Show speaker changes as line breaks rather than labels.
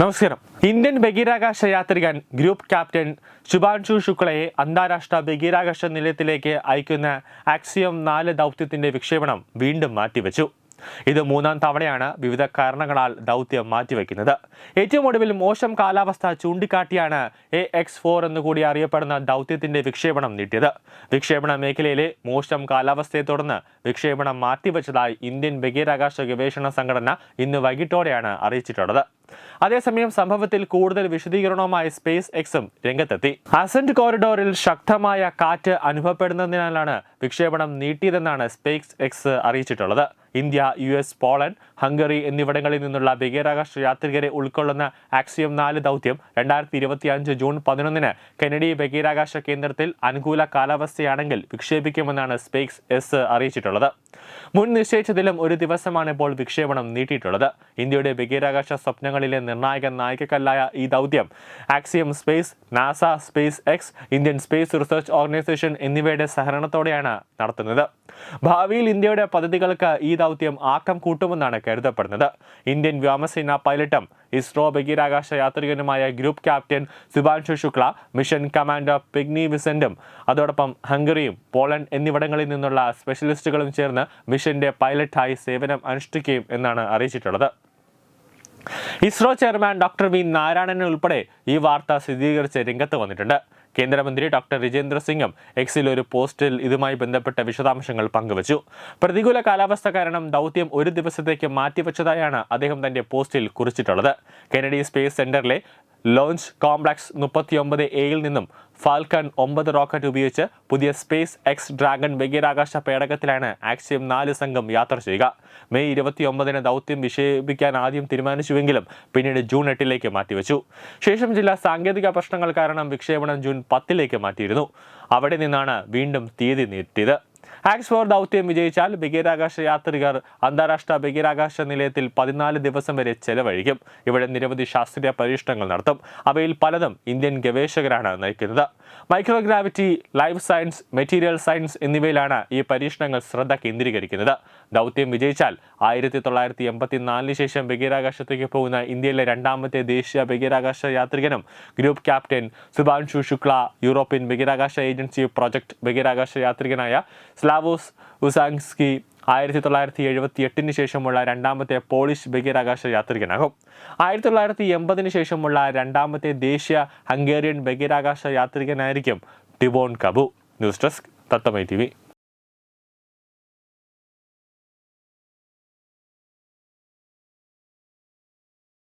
നമസ്കാരം. ഇന്ത്യൻ ബഹിരാകാശ യാത്രികൻ ഗ്രൂപ്പ് ക്യാപ്റ്റൻ ശുഭാൻഷു ശുക്ലയെ അന്താരാഷ്ട്ര ബഹിരാകാശ നിലയത്തിലേക്ക് അയക്കുന്ന ആക്സിയം നാല് ദൗത്യത്തിന്റെ വിക്ഷേപണം വീണ്ടും മാറ്റിവെച്ചു. ഇത് മൂന്നാം തവണയാണ് വിവിധ കാരണങ്ങളാൽ ദൗത്യം മാറ്റിവെക്കുന്നത്. ഏറ്റവും ഒടുവിൽ മോശം കാലാവസ്ഥ ചൂണ്ടിക്കാട്ടിയാണ് എ എക്സ് ഫോർ എന്നുകൂടി അറിയപ്പെടുന്ന ദൗത്യത്തിന്റെ വിക്ഷേപണം നീട്ടിയത്. വിക്ഷേപണ മേഖലയിലെ മോശം കാലാവസ്ഥയെ തുടർന്ന് വിക്ഷേപണം മാറ്റിവെച്ചതായി ഇന്ത്യൻ ബഹിരാകാശ ഗവേഷണ സംഘടന ഇന്ന് വൈകിട്ടോടെയാണ് അറിയിച്ചിട്ടുള്ളത്. അതേസമയം സംഭവത്തിൽ കൂടുതൽ വിശദീകരണവുമായി സ്പേസ് എക്സും രംഗത്തെത്തി. അസന്റ് കോറിഡോറിൽ ശക്തമായ കാറ്റ് അനുഭവപ്പെടുന്നതിനാലാണ് വിക്ഷേപണം നീട്ടിയതെന്നാണ് സ്പേസ് എക്സ് അറിയിച്ചിട്ടുള്ളത്. India U S Poland Hungary എന്നിവിടങ്ങളിൽ നിന്നുള്ള ബഹിരാകാശ യാത്രികരെ ഉൾക്കൊള്ളുന്ന ആക്സിയം നാല് ദൗത്യം രണ്ടായിരത്തി ഇരുപത്തി അഞ്ച് ജൂൺ പതിനൊന്നിന് കെനഡി ബഹിരാകാശ കേന്ദ്രത്തിൽ അനുകൂല കാലാവസ്ഥയാണെങ്കിൽ വിക്ഷേപിക്കുമെന്നാണ് സ്പേസ് എസ് അറിയിച്ചിട്ടുള്ളത്. മുൻ നിശ്ചയിച്ചതിലും ഒരു ദിവസമാണ് ഇപ്പോൾ വിക്ഷേപണം നീട്ടിയിട്ടുള്ളത്. ഇന്ത്യയുടെ ബഹിരാകാശ സ്വപ്നങ്ങളിലെ നിർണായക നായികക്കല്ലായ ഈ ദൗത്യം Axiom Space NASA Space X Indian Space Research Organisation എന്നിവയുടെ സഹകരണത്തോടെയാണ് നടത്തുന്നത്. ഭാവിയിൽ ഇന്ത്യയുടെ പദ്ധതികൾക്ക് ഈ ദൗത്യം ആക്കം കൂട്ടുമെന്നാണ് കരുതപ്പെടുന്നത്. ഇന്ത്യൻ വ്യോമസേന പൈലറ്റും ഇസ്രോ ബഹിരാകാശ യാത്രികനുമായ group captain Shubhanshu Shukla mission commander Peggy വിസെന്റും അതോടൊപ്പം ഹംഗറിയും പോളണ്ട് എന്നിവിടങ്ങളിൽ നിന്നുള്ള സ്പെഷ്യലിസ്റ്റുകളും ചേർന്ന് മിഷന്റെ പൈലറ്റായി സേവനം അനുഷ്ഠിക്കുകയും എന്നാണ് അറിയിച്ചിട്ടുള്ളത്. ISRO chairman doctor V Narayanan ഉൾപ്പെടെ ഈ വാർത്ത സ്ഥിരീകരിച്ച് രംഗത്ത് വന്നിട്ടുണ്ട്. കേന്ദ്രമന്ത്രി ഡോക്ടർ രജേന്ദ്ര സിംഗും എക്സിൽ ഒരു പോസ്റ്റിൽ ഇതുമായി ബന്ധപ്പെട്ട വിശദാംശങ്ങൾ പങ്കുവച്ചു. പ്രതികൂല കാലാവസ്ഥ കാരണം ദൗത്യം ഒരു ദിവസത്തേക്ക് മാറ്റിവെച്ചതായാണ് അദ്ദേഹം തന്റെ പോസ്റ്റിൽ കുറിച്ചിട്ടുള്ളത്. കെനഡി സ്പേസ് സെന്ററിലെ ലോഞ്ച് കോംപ്ലക്സ് മുപ്പത്തിയൊമ്പത് എയിൽ നിന്നും ഫാൽക്കൺ ഒമ്പത് റോക്കറ്റ് ഉപയോഗിച്ച് പുതിയ സ്പേസ് എക്സ് ഡ്രാഗൺ ബഹിരാകാശ പേടകത്തിലാണ് ആക്സിയം നാല് സംഘം യാത്ര ചെയ്യുക. മെയ് ഇരുപത്തിയൊമ്പതിന് ദൗത്യം വിക്ഷേപിക്കാൻ ആദ്യം തീരുമാനിച്ചുവെങ്കിലും പിന്നീട് ജൂൺ എട്ടിലേക്ക് മാറ്റിവെച്ചു. ശേഷം ചില സാങ്കേതിക പ്രശ്നങ്ങൾ കാരണം വിക്ഷേപണം ജൂൺ പത്തിലേക്ക് മാറ്റിയിരുന്നു. അവിടെ നിന്നാണ് വീണ്ടും തീയതി നീട്ടിയത്. ആക്സ് ഫോർ ദൗത്യം വിജയിച്ചാൽ ബഹിരാകാശ യാത്രികർ അന്താരാഷ്ട്ര ബഹിരാകാശ നിലയത്തിൽ പതിനാല് ദിവസം വരെ ചെലവഴിക്കും. ഇവിടെ നിരവധി ശാസ്ത്രീയ പരീക്ഷണങ്ങൾ നടത്തും. അവയിൽ പലതും ഇന്ത്യൻ ഗവേഷകരാണ് നയിക്കുന്നത്. Microgravity life science material science എന്നിവയിലാണ് ഈ പരീക്ഷണങ്ങൾ ശ്രദ്ധ കേന്ദ്രീകരിക്കുന്നത്. ദൗത്യം വിജയിച്ചാൽ ആയിരത്തി തൊള്ളായിരത്തി എൺപത്തിനാലിന് ശേഷം ബഹിരാകാശത്തേക്ക് പോകുന്ന ഇന്ത്യയിലെ രണ്ടാമത്തെ ദേശീയ ബഹിരാകാശ യാത്രികനും group captain Shubhanshu Shukla European ബഹിരാകാശ ഏജൻസി പ്രൊജക്ട് ബഹിരാകാശ യാത്രികനായ സ്ലാവോസ് ഉസാങ്സ്കി ആയിരത്തി തൊള്ളായിരത്തി എഴുപത്തി എട്ടിന് ശേഷമുള്ള രണ്ടാമത്തെ പോളിഷ് ബഹിരാകാശ യാത്രികനാകും. ആയിരത്തി തൊള്ളായിരത്തി എൺപതിന് ശേഷമുള്ള രണ്ടാമത്തെ ദേശീയ ഹംഗേറിയൻ ബഹിരാകാശ യാത്രികനായിരിക്കും ടിബോൺ കബു. ന്യൂസ് ഡെസ്ക് തത്തമൈ ടി